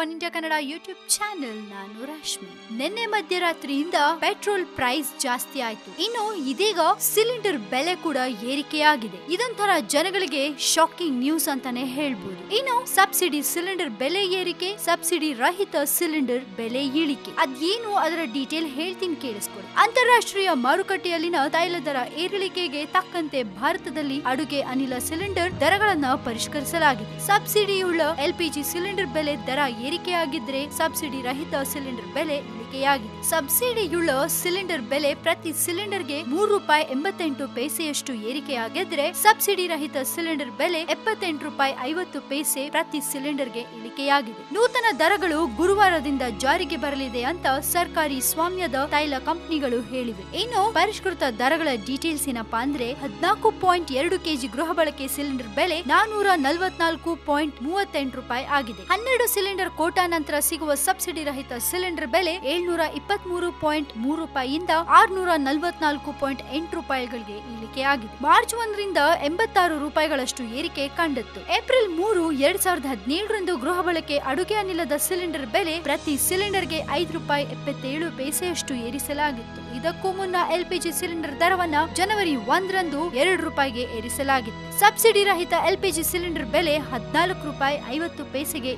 One India Kannada YouTube channel ನಾನು ರಶ್ಮಿ ನಿನ್ನೆ ಮಧ್ಯರಾತ್ರಿಯಿಂದ ಪೆಟ್ರೋಲ್ ಪ್ರೈಸ್ ಜಾಸ್ತಿ ಆಯ್ತು. ಇನ್ನು ಇದೀಗ ಸಿಲಿಂಡರ್ ಬೆಲೆ ಕೂಡ ಏರಿಕೆಯಾಗಿದೆ. ಇದೊಂಥರ ಜನಗಳಿಗೆ ಶಾಕಿಂಗ್ ನ್ಯೂಸ್ ಅಂತಾನೆ ಹೇಳ್ಬೋದು. ಇನ್ನು ಸಬ್ಸಿಡಿ ಸಿಲಿಂಡರ್ ಬೆಲೆ ಏರಿಕೆ ಸಬ್ಸಿಡಿ ರಹಿತ ಸಿಲಿಂಡರ್ ಬೆಲೆ ಇಳಿಕೆ. ಅದೇನು ಅದರ ಡೀಟೇಲ್ ಹೇಳ್ತೀನಿ ಕೇಳಿಸ್ಕೊಳ್ಳಿ ಅಂತಾರಾಷ್ಟ್ರೀಯ ಮಾರುಕಟ್ಟೆಯಲ್ಲಿನ ತೈಲ ದರ ಏರಿಳಿಕೆಗೆ ತಕ್ಕಂತೆ ಭಾರತದಲ್ಲಿ ಅಡುಗೆ ಅನಿಲ ಸಿಲಿಂಡರ್ ದರಗಳನ್ನ ಪರಿಷ್ಕರಿಸಲಾಗಿದೆ. ಸಬ್ಸಿಡಿಯುಳ್ಳ ಎಲ್ಪಿಜಿ ಸಿಲಿಂಡರ್ ಬೆಲೆ ದರ ಏರಿಕೆಯಾಗಿದ್ರೆ ಸಬ್ಸಿಡಿ ರಹಿತ ಸಿಲಿಂಡರ್ ಬೆಲೆ ಇಳಿಕೆಯಾಗಿದೆ ಸಬ್ಸಿಡಿಯುಳ್ಳ ಸಿಲಿಂಡರ್ ಬೆಲೆ ಪ್ರತಿ ಸಿಲಿಂಡರ್ಗೆ ಮೂರು ರೂಪಾಯಿ ಎಂಬತ್ತೆಂಟು ಪೈಸೆಯಷ್ಟು ಏರಿಕೆಯಾಗಿದ್ರೆ ಸಬ್ಸಿಡಿ ರಹಿತ ಸಿಲಿಂಡರ್ ಬೆಲೆ ಎಪ್ಪತ್ತೆಂಟು ರೂಪಾಯಿ ಐವತ್ತು ಪೈಸೆ ಪ್ರತಿ ಸಿಲಿಂಡರ್ಗೆ ಇಳಿಕೆಯಾಗಿದೆ ನೂತನ ದರಗಳು ಗುರುವಾರದಿಂದ ಜಾರಿಗೆ ಬರಲಿದೆ ಅಂತ ಸರ್ಕಾರಿ ಸ್ವಾಮ್ಯದ ತೈಲ ಕಂಪನಿಗಳು ಹೇಳಿವೆ. ಇನ್ನು ಪರಿಷ್ಕೃತ ದರಗಳ ಡೀಟೇಲ್ಸ್ ಏನಪ್ಪಾ ಅಂದ್ರೆ ಹದಿನಾಲ್ಕು ಪಾಯಿಂಟ್ ಎರಡು ಕೆಜಿ ಗೃಹ ಬಳಕೆ ಸಿಲಿಂಡರ್ ಬೆಲೆ ನಾನೂರ ನಲವತ್ನಾಲ್ಕು ಪಾಯಿಂಟ್ ಮೂವತ್ತೆಂಟು ರೂಪಾಯಿ ಆಗಿದೆ. ಹನ್ನೆರಡು ಸಿಲಿಂಡರ್ ಕೋಟಾ ನಂತರ ಸಿಗುವ ಸಬ್ಸಿಡಿ ರಹಿತ ಸಿಲಿಂಡರ್ ಬೆಲೆ ಏಳ್ನೂರ ಇಪ್ಪತ್ಮೂರು ಪಾಯಿಂಟ್ ಮೂರು ರೂಪಾಯಿಯಿಂದ ಆರ್ನೂರ ನಲವತ್ನಾಲ್ಕು ಪಾಯಿಂಟ್ ಎಂಟು ರೂಪಾಯಿಗಳಿಗೆ ಇಳಿಕೆಯಾಗಿದೆ ಮಾರ್ಚ್ ಒಂದರಿಂದ ಎಂಬತ್ತಾರು ರೂಪಾಯಿಗಳಷ್ಟು ಏರಿಕೆ ಕಂಡಿತ್ತು. ಏಪ್ರಿಲ್ ಮೂರು ಎರಡ್ ಸಾವಿರದ ಹದಿನೇಳರಂದು ಗೃಹ ಬಳಕೆ ಅಡುಗೆ ಅನಿಲದ ಸಿಲಿಂಡರ್ ಬೆಲೆ ಪ್ರತಿ ಸಿಲಿಂಡರ್ಗೆ ಐದು ರೂಪಾಯಿ ಎಪ್ಪತ್ತೇಳು ಪೈಸೆಯಷ್ಟು ಏರಿಸಲಾಗಿತ್ತು. ಇದಕ್ಕೂ ಮುನ್ನ ಎಲ್ಪಿಜಿ ಸಿಲಿಂಡರ್ ದರವನ್ನ ಜನವರಿ ಒಂದರಂದು ಎರಡು ರೂಪಾಯಿಗೆ ಏರಿಸಲಾಗಿತ್ತು. ಸಬ್ಸಿಡಿ ರಹಿತ ಎಲ್ಪಿಜಿ ಸಿಲಿಂಡರ್ ಬೆಲೆ ಹದಿನಾಲ್ಕು ರೂಪಾಯಿ ಐವತ್ತು ಪೈಸೆಗೆ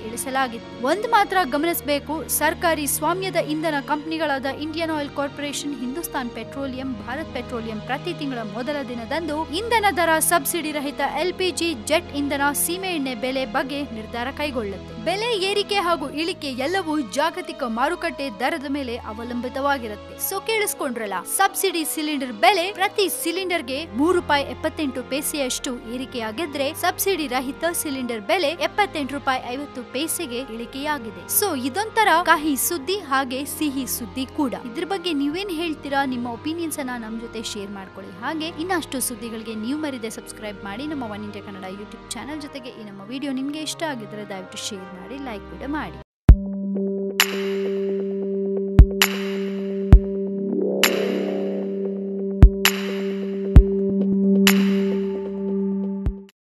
ಇಳಿಸಲಾಗಿತ್ತು ಒಂದು ಮಾತ್ರ ಗಮನಿಸಬೇಕು. ಸರ್ಕಾರಿ ಸ್ವಾಮ್ಯದ ಇಂಧನ ಕಂಪನಿಗಳಾದ Indian Oil Corporation Hindustan Petroleum Bharat Petroleum ಪ್ರತಿ ತಿಂಗಳ ಮೊದಲ ದಿನದಂದು ಇಂಧನ ದರ ಸಬ್ಸಿಡಿ ರಹಿತ ಎಲ್ಪಿಜಿ ಜೆಟ್ ಇಂಧನ ಸೀಮೆ ಎಣ್ಣೆ ಬೆಲೆ ಬಗ್ಗೆ ನಿರ್ಧಾರ ಕೈಗೊಳ್ಳುತ್ತೆ. ಬೆಲೆ ಏರಿಕೆ ಹಾಗೂ ಇಳಿಕೆ ಎಲ್ಲವೂ ಜಾಗತಿಕ ಮಾರುಕಟ್ಟೆ ದರದ ಮೇಲೆ ಅವಲಂಬಿತವಾಗಿರುತ್ತೆ. ಸೊ ಕೇಳಿಸ್ಕೊಂಡ್ರಲ್ಲ, ಸಬ್ಸಿಡಿ ಸಿಲಿಂಡರ್ ಬೆಲೆ ಪ್ರತಿ ಸಿಲಿಂಡರ್ಗೆ ಮೂರು ರೂಪಾಯಿ ಎಪ್ಪತ್ತೆಂಟು ಪೈಸೆಯಷ್ಟು ಏರಿಕೆಯಾಗಿದ್ರೆ ಸಬ್ಸಿಡಿ ರಹಿತ ಸಿಲಿಂಡರ್ ಬೆಲೆ ಎಪ್ಪತ್ತೆಂಟು ರೂಪಾಯಿ ಐವತ್ತು ಪೈಸೆಗೆ ಇಳಿಕೆಯಾಗಿದೆ ಸೊ ಇದೊಂಥರ ಕಹಿ ಸುದ್ದಿ ಹಾಗೆ ಸಿಹಿ ಸುದ್ದಿ ಕೂಡ. ಇದ್ರ ಬಗ್ಗೆ ನೀವೇನ್ ಹೇಳ್ತೀರಾ? ನಿಮ್ಮ ಒಪಿನಿಯನ್ಸ್ ಅನ್ನ ನಮ್ ಜೊತೆ ಶೇರ್ ಮಾಡ್ಕೊಳ್ಳಿ. ಹಾಗೆ ಇನ್ನಷ್ಟು ಸುದ್ದಿಗಳಿಗೆ ನೀವು ಮರಿದೆ ಸಬ್ಸ್ಕ್ರೈಬ್ ಮಾಡಿ ನಮ್ಮ one India Kannada YouTube channel ಜೊತೆಗೆ ಈ ನಮ್ಮ ವಿಡಿಯೋ ನಿಮ್ಗೆ ಇಷ್ಟ ಆಗಿದ್ರೆ ದಯವಿಟ್ಟು ಶೇರ್ ಮಾಡಿ ಲೈಕ್ ಕೂಡ ಮಾಡಿ.